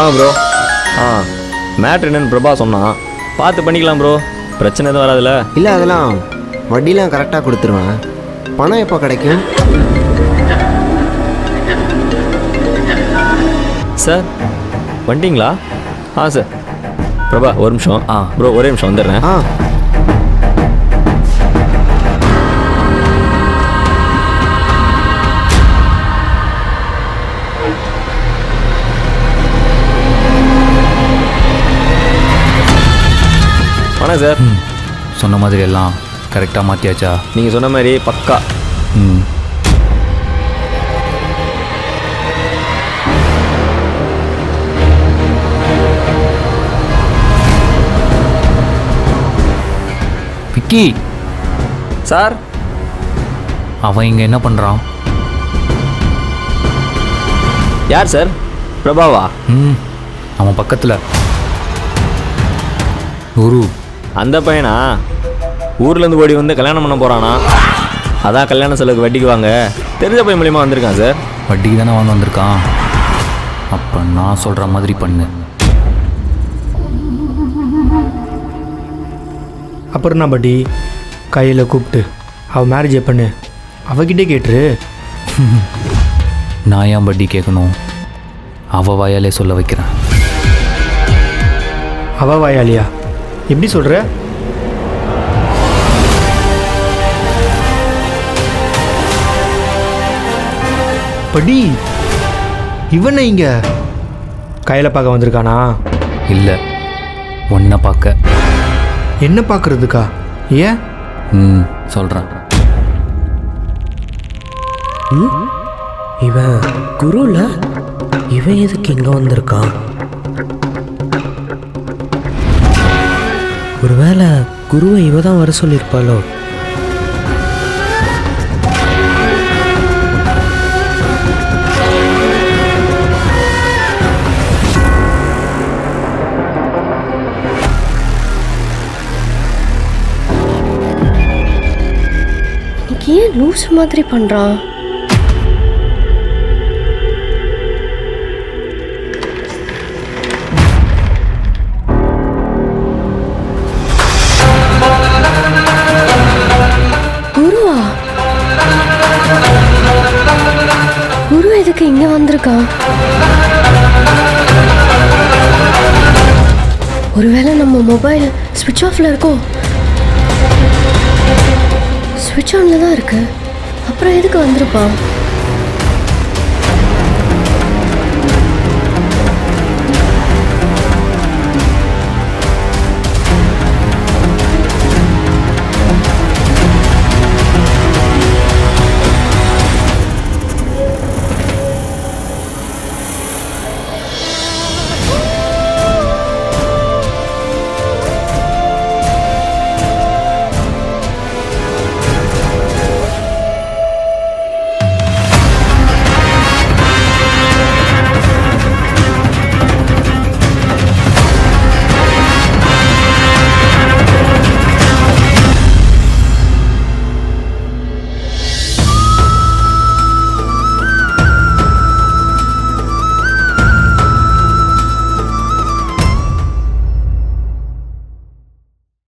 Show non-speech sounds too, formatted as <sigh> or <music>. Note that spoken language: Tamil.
வாங்க ப்ரோ ஆ மேட்ரு என்னன்னு பிரபா சொன்னான். பார்த்து பண்ணிக்கலாம் ப்ரோ பிரச்சனை எதுவும் வராதுல்ல இல்லை அதெல்லாம் வட்டிலாம் கரெக்டாக கொடுத்துருவேன். பணம் எப்போ கிடைக்கும்? சார் வந்துட்டீங்களா ஆ சார். பிரபா ஒரு நிமிஷம். ஆ ப்ரோ ஒரே நிமிஷம் வந்துடுறேன். ஆ. வணக்கம் சார். சொன்ன மாதிரி எல்லாம் கரெக்டாக மாற்றியாச்சா நீங்கள் சொன்ன மாதிரி பக்கா. ம். விக்கி. சார். அவன் இங்கே என்ன பண்ணுறான் யார் சார்? பிரபாவா? ம். அவன் பக்கத்தில். குரு அந்த பையனா? ஊர்லேருந்து ஓடி வந்து கல்யாணம் பண்ண போகிறானா அதான் கல்யாண செலவுக்கு வட்டிக்கு வாங்க. தெரிஞ்ச பையன் மூலியமாக வந்திருக்கான் சார். வட்டிக்கு தானே வாங்க வந்திருக்கான்? அப்போ நான் சொல்கிற மாதிரி பண்ணு. அப்புறம் நான் பட்டி? கையில் கூப்பிட்டு அவள் மேரேஜ் பண்ணு? அவகிட்டே கேட்டுரு. <laughs> நான் ஏன் வட்டி கேட்கணும்? அவ வாயாலே சொல்ல வைக்கிறேன். அவ வாயாலியா? எப்படி சொல்கிற படி இவனை இங்க கையில் பார்க்க வந்திருக்கானா? இல்லை. ஒன்றை பார்க்க. என்ன பார்க்கறதுக்கா? ஏன்? ம் சொல்கிறேன் இவன் குருல? இவன் எதுக்கு இங்க வந்திருக்கான்? குருவை இவ தான் வர சொல்லியிருப்பாளோ? ஏன் லூஸ் மாதிரி பண்ணுறான் எதுக்கு இங்க வந்திருக்கான். ஒருவேளை நம்ம மொபைல் ஸ்விட்ச் ஆஃப்ல இருக்கோம். ஸ்விட்ச் ஆன்ல தான் இருக்கு. அப்புறம் எதுக்கு வந்திருப்பான்?